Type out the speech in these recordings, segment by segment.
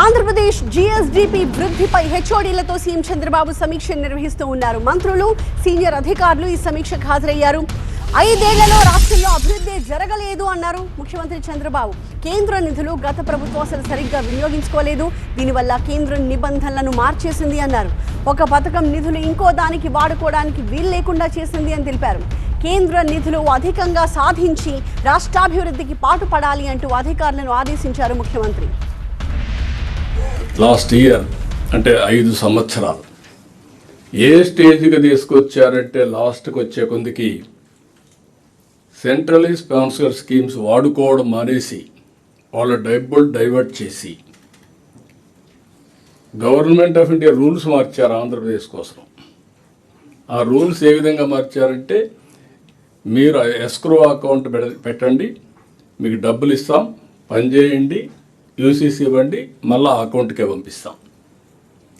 Andhra Pradesh GSDP వృద్ధిపై హెచ్ఓడీలతో CM Chandrababu సమీక్ష నిర్వహిస్తూ ఉన్నారు. మంత్రులు సీనియర్ అధికారులు ఈ సమీక్షకు హాజరయ్యారు. ఐదేళ్ళలో రాష్ట్రంలో అభివృద్ధి జరగలేదు అన్నారు ముఖ్యమంత్రి చంద్రబాబు. కేంద్ర నిధులు గత ప్రభుత్వం అసలు సరిగ్గా వినియోగించుకోలేదు. దీనివల్ల కేంద్రం నిబంధనలను మార్చేసింది అన్నారు. ఒక పథకం నిధులు ఇంకో దానికి వాడుకోవడానికి వీలు లేకుండా చేసింది అని తెలిపారు. కేంద్ర నిధులు అధికంగా సాధించి రాష్ట్రాభివృద్ధికి పాటుపడాలి అంటూ అధికారులను ఆదేశించారు ముఖ్యమంత్రి. లాస్ట్ ఇయర్ అంటే ఐదు సంవత్సరాలు. ఏ స్టేజ్కి తీసుకొచ్చారంటే లాస్ట్కి వచ్చే కొందికి సెంట్రలీ స్పాన్సర్ స్కీమ్స్ వాడుకోవడం మానేసి వాళ్ళ డబ్బులు డైవర్ట్ చేసి గవర్నమెంట్ ఆఫ్ ఇండియా రూల్స్ మార్చారు ఆంధ్రప్రదేశ్ కోసం. ఆ రూల్స్ ఏ విధంగా మార్చారంటే మీరు ఎస్క్రో అకౌంట్ పెడ- పెట్టండి మీకు డబ్బులు ఇస్తాం పనిచేయండి యూసీసీ ఇవ్వండి మళ్ళీ అకౌంట్కే పంపిస్తాం.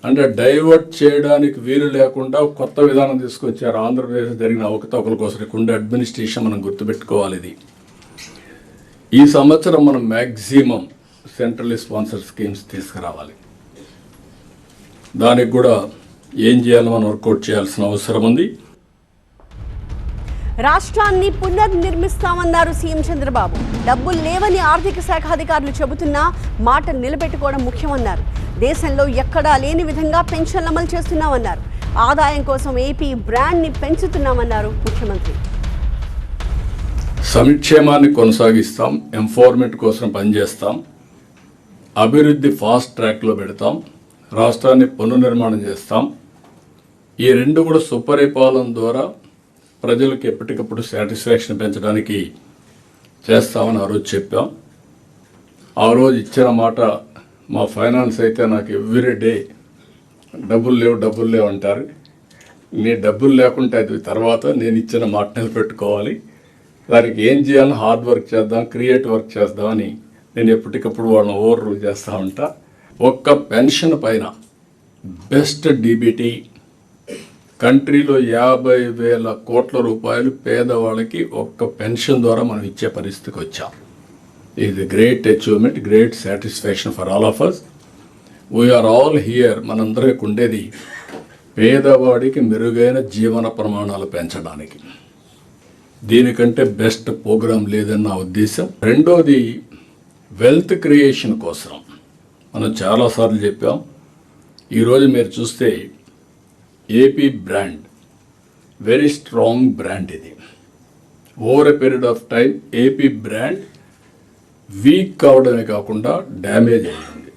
అంటే డైవర్ట్ చేయడానికి వీలు లేకుండా కొత్త విధానం తీసుకొచ్చారు. ఆంధ్రప్రదేశ్ జరిగిన అవకతవకల కోసం ఇక్కడ ఉండే అడ్మినిస్ట్రేషన్ మనం గుర్తుపెట్టుకోవాలి ఇది. ఈ సంవత్సరం మనం మ్యాక్సిమం సెంట్రల్ స్పాన్సర్ స్కీమ్స్ తీసుకురావాలి. దానికి కూడా ఏం చేయాలో మనం వర్కౌట్ చేయాల్సిన అవసరం ఉంది. రాష్ట్రాన్ని పునర్నిర్మిస్తామన్నారు సీఎం చంద్రబాబు. డబ్బులు లేవని ఆర్థిక శాఖ అధికారులు చెబుతున్నా మాట నిలబెట్టుకోవడం ముఖ్యమన్నారు. దేశంలో ఎక్కడా లేని విధంగా పెన్షన్లు అమలు చేస్తున్నామన్నారు. ఆదాయం కోసం ఏపీ బ్రాండ్ని పెంచుతున్నామన్నారు ముఖ్యమంత్రి. సంక్షేమాన్ని కొనసాగిస్తాం ఎంఫోర్మెంట్ కోసం పనిచేస్తాం అభివృద్ధి ఫాస్ట్ ట్రాక్లో పెడతాం రాష్ట్రాన్ని పునర్నిర్మాణం చేస్తాం. ఈ రెండు కూడా సుపరిపాలన ద్వారా ప్రజలకు ఎప్పటికప్పుడు సాటిస్ఫాక్షన్ పెంచడానికి చేస్తామని ఆ రోజు చెప్పాం. ఆ రోజు ఇచ్చిన మాట మా ఫైనాన్స్ అయితే నాకు ఎవ్రీ డే డబ్బులు లేవు డబ్బులు లేవు అంటారు. నీ డబ్బులు లేకుంటే అది తర్వాత నేను ఇచ్చిన మాట నిలబెట్టుకోవాలి. దానికి ఏం చేయాలని హార్డ్ వర్క్ చేద్దాం క్రియేట్ వర్క్ చేద్దామని నేను ఎప్పటికప్పుడు వాళ్ళని ఓవర్ రూల్ చేస్తూ ఉంటా. ఒక్క పెన్షన్ పైన బెస్ట్ డీబీటీ కంట్రీలో యాభై వేల కోట్ల రూపాయలు పేదవాళ్ళకి ఒక్క పెన్షన్ ద్వారా మనం ఇచ్చే పరిస్థితికి వచ్చాం. ఇది great achievement great satisfaction for all of us we are all here మనందరికి ఉండేది పేదవాడికి మెరుగైన జీవన ప్రమాణాలు పెంచడానికి. దీనికంటే బెస్ట్ ప్రోగ్రాం లేదని నా ఉద్దేశం. రెండోది వెల్త్ క్రియేషన్ కోసం. మనం చాలాసార్లు చెప్పాం. ఈరోజు మీరు చూస్తే AP brand very strong brand ఇది. Over a period of time AP brand weak కావడమే కాకుండా డ్యామేజ్ అయ్యింది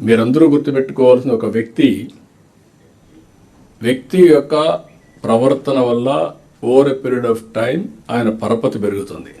మీరందరూ గుర్తుపెట్టుకోవాల్సిన ఒక వ్యక్తి వ్యక్తి యొక్క ప్రవర్తన వల్ల over a period of time ఆయన పరపతి పెరుగుతుంది.